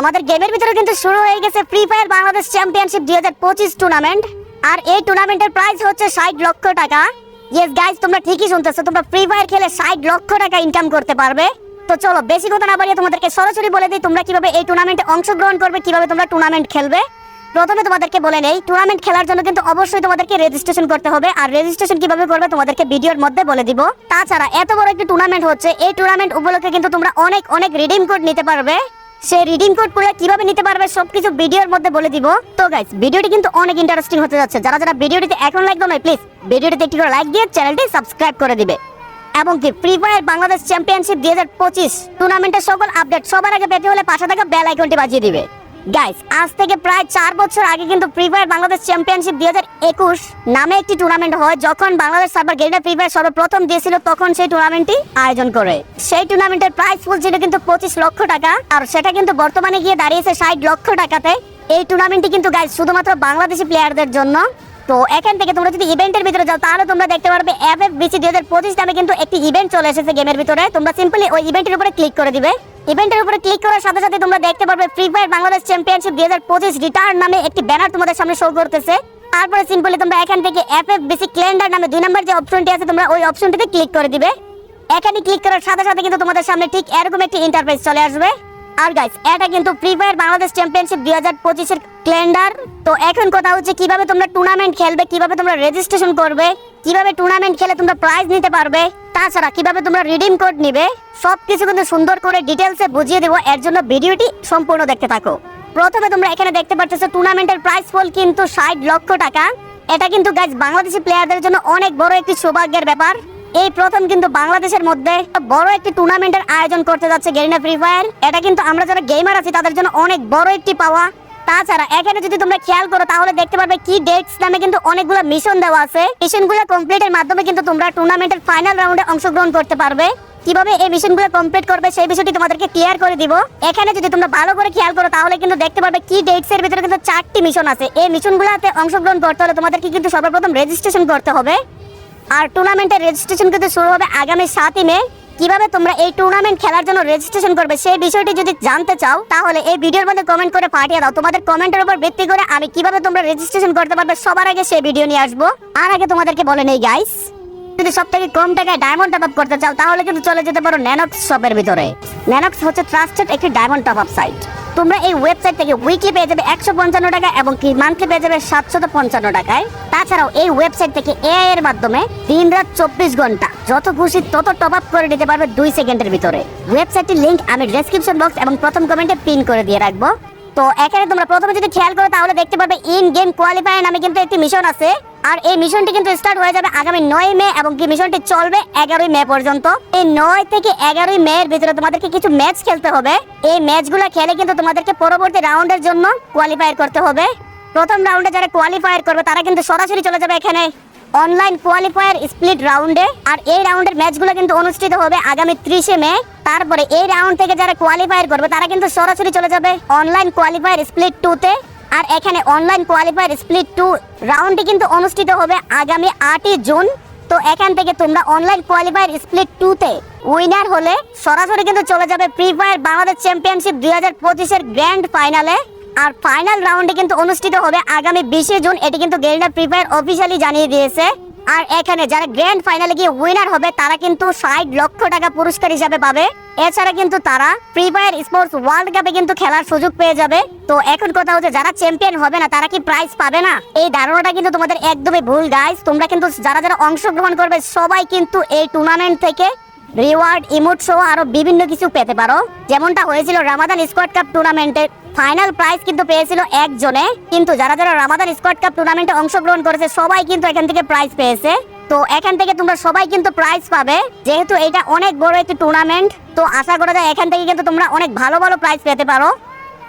আমাদের গেমের ভিতরে কিন্তু শুরু হয়ে গেছে ফ্রি ফায়ার বাংলাদেশ চ্যাম্পিয়নশিপ দুই হাজার পঁচিশ টুর্নামেন্ট আর এই টুর্নামেন্টের প্রাইস হচ্ছে ষাট লক্ষ টাকা। ইয়েস গাইজ তোমরা ঠিকই শুনতেছো, তোমরা ফ্রি ফায়ার খেলে ষাট লক্ষ টাকা ইনকাম করতে পারবে। তো চলো, বেশি কথা না বাড়িয়ে তোমাদেরকে সরাসরি বলে দিই, তোমরা কীভাবে এই টুর্নামেন্টে অংশগ্রহণ করবে, কীভাবে তোমরা টুর্নামেন্ট খেলবে। প্রথমে তোমাদেরকে বলে নেই টুর্নামেন্ট খেলার জন্য কিন্তু অবশ্যই তোমাদেরকে রেজিস্ট্রেশন করতে হবে। আর রেজিস্ট্রেশন কীভাবে করবে তোমাদেরকে ভিডিওর মধ্যে বলে দিব। তাছাড়া এত বড় একটি টুর্নামেন্ট হচ্ছে, এই টুর্নামেন্ট উপলক্ষে কিন্তু তোমরা অনেক অনেক রিডিম কোড নিতে পারবে। সেই রিডিম কোড পুরো কীভাবে নিতে পারবে সবকিছু ভিডিওর মধ্যে বলে দিব। তো গাইস ভিডিওটি কিন্তু অনেক ইন্টারেস্টিং হতে যাচ্ছে। যারা যারা ভিডিওটিতে এখন লাইক দাও না প্লিজ ভিডিওটিতে একটি করে লাইক দিয়ে চ্যানেলটি সাবস্ক্রাইব করে দিবে। এবং কি ফ্রি ফায়ার বাংলাদেশ চ্যাম্পিয়নশিপ দুই হাজার পঁচিশ টুর্নামেন্টের সকল আপডেট সবার আগে পেতে হলে পাশে থাকা বেল আইকনটি বাজিয়ে দিবে। গাইস আজ থেকে প্রায় চার বছর আগে কিন্তু ফ্রি ফায়ার বাংলাদেশ চ্যাম্পিয়নশিপ দুই হাজার একুশ নামে একটি টুর্নামেন্ট হয়। যখন Bangladesh server Garena Free Fire সর্বপ্রথম দিয়েছিল, তখন সেই টুর্নামেন্টটি আয়োজন করে। সেই টুর্নামেন্টের প্রাইস ফুল ছিল কিন্তু পঁচিশ লক্ষ টাকা। আর সেটা কিন্তু বর্তমানে গিয়ে দাঁড়িয়েছে ষাট লক্ষ টাকাতে। এই টুর্নামেন্টটি কিন্তু গাইস শুধুমাত্র বাংলাদেশি প্লেয়ারদের জন্য। তো এখান থেকে তোমরা যদি ইভেন্টের ভিতরে যাও, তাহলে তোমরা দেখতে পারবে এফ এফ বিসি দুই হাজার পঁচিশ নামে কিন্তু একটি ইভেন্ট চলে এসেছে গেমের ভিতরে। তোমরা সিম্পলি ওই ইভেন্টের উপরে ক্লিক করে দিবে। ইভেন্টের উপরে ক্লিক করার সাথে সাথে তোমরা দেখতে পারবে ফ্রি ফায়ার বাংলাদেশ চ্যাম্পিয়নশিপ দুই হাজার পঁচিশ রিটার্ন নামে একটি ব্যানার তোমাদের সামনে শো করতেছে। তারপরে সিম্পলি তোমরা এখান থেকে এফ এফ বিসি ক্যালেন্ডার নামে দুই নম্বর যে অপশনটি আছে তোমরা ওই অপশনটিতে ক্লিক করে দিবে। এখানে ক্লিক করার সাথে সাথে কিন্তু তোমাদের সামনে ঠিক এরকম একটি ইন্টারফেস চলে আসবে। আর গাইস এটা কিন্তু ফ্রি ফায়ার বাংলাদেশ চ্যাম্পিয়নশিপ দুই হাজার পঁচিশের ক্যালেন্ডার তো এখন কথা হচ্ছে কীভাবে তোমরা টুর্নামেন্ট খেলবে, কীভাবে তোমরা রেজিস্ট্রেশন করবে, কীভাবে টুর্নামেন্ট খেলে তোমরা প্রাইজ নিতে পারবে। তাছাড়া কীভাবে তোমরা রিডিম কোড নিবে, সবকিছু কিন্তু সুন্দর করে ডিটেলসে বুঝিয়ে দেবো। এর জন্য ভিডিওটি সম্পূর্ণ দেখতে থাকো। প্রথমে তোমরা এখানে দেখতে পাচ্ছ টুর্নামেন্টের প্রাইস ফুল কিন্তু ষাট লক্ষ টাকা। এটা কিন্তু গাইজ বাংলাদেশি প্লেয়ারদের জন্য অনেক বড় একটি সৌভাগ্যের ব্যাপার। এই প্রথম কিন্তু বাংলাদেশের মধ্যে বড় একটি টুর্নামেন্টের আয়োজন করতে যাচ্ছে গেরিনা ফ্রি ফায়ার এটা কিন্তু আমরা যারা গেমার আছি, তাদের জন্য অনেক বড় একটি পাওয়া। তাছাড়া এখানে যদি তোমরা খেয়াল করো, তাহলে দেখতে পারবে কি ডেটস নামে কিন্তু অনেকগুলো মিশন দেওয়া আছে। মিশনগুলো কমপ্লিটের মাধ্যমে কিন্তু তোমরা টুর্নামেন্টের ফাইনাল রাউন্ডে অংশগ্রহণ করতে পারবে। কীভাবে এই মিশনগুলো কমপ্লিট করবে সেই বিষয়টি তোমাদেরকে ক্লিয়ার করে দিব। এখানে যদি তোমরা ভালো করে খেয়াল করো, তাহলে কিন্তু দেখতে পারবে কি ডেটস এর ভিতরে কিন্তু চারটি মিশন আছে। এই মিশনগুলোতে অংশগ্রহণ করতে হলে তোমাদেরকে কিন্তু সর্বপ্রথম রেজিস্ট্রেশন করতে হবে। আর টুর্নামেন্টের রেজিস্ট্রেশন কিন্তু শুরু হবে আগামী সাতই মে। কীভাবে তোমরা এই টুর্নামেন্ট খেলার জন্য রেজিস্ট্রেশন করবে সেই বিষয়টি যদি জানতে চাও, তাহলে এই ভিডিওর মধ্যে কমেন্ট করে পাঠিয়ে দাও। তোমাদের কমেন্টের উপর ভিত্তি করে আমি কীভাবে তোমরা রেজিস্ট্রেশন করতে পারবে, সবার আগে সেই ভিডিও নিয়ে আসব। আর আগে তোমাদেরকে বলে নেই গাইস যদি সব থেকে কম টাকায় ডায়মন্ড টপ আপ করতে চাও, তাহলে কিন্তু চলে যেতে পারো ন্যানক্স শপের ভিতরে। ন্যানক্স হচ্ছে ট্রাস্টেড একটি ডায়মন্ড টপ আপ সাইট তোমরা এই ওয়েবসাইট থেকে উইকলি পেয়ে যাবে একশো পঞ্চান্ন টাকা এবং কি মান্থলি পেয়ে যাবে সাতশত পঞ্চান্ন টাকায়। তাছাড়াও এই ওয়েবসাইট থেকে এআই এর মাধ্যমে দিন রাত চব্বিশ ঘণ্টা, যত খুশি তত টপ আপ করে নিতে পারবে দুই সেকেন্ডের ভিতরে। ওয়েবসাইটের লিঙ্ক আমি ডেসক্রিপশন বক্স এবং প্রথম কমেন্টে পিন করে দিয়ে রাখব। তো এখানে তোমরা প্রথমে যদি খেয়াল করো, তাহলে দেখতে পারবে ইন গেম কোয়ালিফায়ার নামে কিন্তু একটি মিশন আছে। আর এই মিশনটি কিন্তু স্টার্ট হয়ে যাবে আগামী নয় মে এবং কি মিশনটি চলবে এগারোই মে পর্যন্ত। এই নয় থেকে এগারোই মে এর ভিতরে তোমাদেরকে কিছু ম্যাচ খেলতে হবে। এই ম্যাচগুলো খেলে কিন্তু তোমাদেরকে পরবর্তী রাউন্ডের জন্য কোয়ালিফায়ার করতে হবে। প্রথম রাউন্ডে যারা কোয়ালিফায়ার করবে, তারা কিন্তু সরাসরি চলে যাবে এখানে। অনলাইন কোয়ালিফায়ার স্প্লিট রাউন্ডে আর এই রাউন্ডের ম্যাচগুলো কিন্তু অনুষ্ঠিত হবে আগামী ত্রিশে মে। তারপরে এই রাউন্ড থেকে যারা কোয়ালিফায়ার করবে, তারা কিন্তু সরাসরি চলে যাবে অনলাইন কোয়ালিফায়ার স্প্লিট টুতে আর এখানে অনলাইন কোয়ালিফায়ার স্প্লিট টু রাউন্ডটি কিন্তু অনুষ্ঠিত হবে আগামী আটই জুন। তো এখান থেকে তোমরা অনলাইন কোয়ালিফায়ার স্প্লিট টুতে উইনার হলে সরাসরি কিন্তু চলে যাবে ফ্রি ফায়ার বাংলাদেশ চ্যাম্পিয়নশিপ দুই হাজার পঁচিশের গ্র্যান্ড ফাইনালে আর ফাইনাল রাউন্ডে কিন্তু অনুষ্ঠিত হবে আগামী বিশে জুন। এটি কিন্তু গেরিনা ফ্রি ফায়ার অফিসিয়ালি জানিয়ে দিয়েছে। আর এখানে যারা গ্র্যান্ড ফাইনালে গিয়ে উইনার হবে, তারা কিন্তু ষাট লক্ষ টাকা পুরস্কার হিসাবে পাবে। এছাড়া কিন্তু তারা ফ্রি ফায়ার স্পোর্টস ওয়ার্ল্ড কাপে কিন্তু খেলার সুযোগ পেয়ে যাবে। তো এখন কথা হচ্ছে, যারা চ্যাম্পিয়ন হবে না, তারা কি প্রাইজ পাবে না? এই ধারণাটা কিন্তু তোমাদের একদমই ভুল গাইস তোমরা কিন্তু যারা যারা অংশগ্রহণ করবে, সবাই কিন্তু এই টুর্নামেন্ট থেকে রিওয়ার্ড, ইমোট সহ আরও বিভিন্ন কিছু পেতে পারো। যেমনটা হয়েছিল রামাদান স্কোয়াড কাপ টুর্নামেন্টে ফাইনাল প্রাইজ কিন্তু পেয়েছিল একজনে। কিন্তু যারা যারা রামাদান স্কোয়াড কাপ টুর্নামেন্টে অংশগ্রহণ করেছে, সবাই কিন্তু এখান থেকে প্রাইজ পেয়েছে। তো এখান থেকে তোমরা সবাই কিন্তু প্রাইজ পাবে। যেহেতু এটা অনেক বড় একটি টুর্নামেন্ট তো আশা করা যায় এখান থেকে কিন্তু তোমরা অনেক ভালো ভালো প্রাইজ পেতে পারো।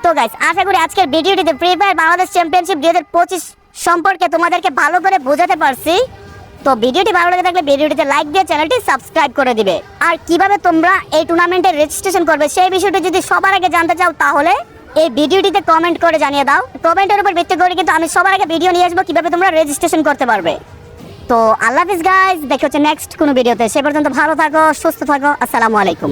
তো গাইস আশা করি আজকের ভিডিওটিতে ফ্রি ফায়ার বাংলাদেশ চ্যাম্পিয়নশিপ দুই হাজার পঁচিশ সম্পর্কে তোমাদেরকে ভালো করে বোঝাতে পারছি। তো ভিডিওটি ভালো লেগে থাকলে ভিডিওটিতে লাইক দিয়ে চ্যানেলটি সাবস্ক্রাইব করে দিবে। আর কীভাবে তোমরা এই টুর্নামেন্টে রেজিস্ট্রেশন করবে সেই বিষয়টি যদি সবার আগে জানতে চাও তাহলে এই ভিডিওটিতে কমেন্ট করে জানিয়ে দাও। কমেন্টের উপর ভিত্তি করে কিন্তু আমি সবার আগে ভিডিও নিয়ে আসব কীভাবে তোমরা রেজিস্ট্রেশন করতে পারবে। তো আল্লাহ হাফিজ গাইজ দেখে হচ্ছে নেক্সট কোনো ভিডিওতে সে পর্যন্ত ভালো থাকো, সুস্থ থাকো, আসসালামু আলাইকুম।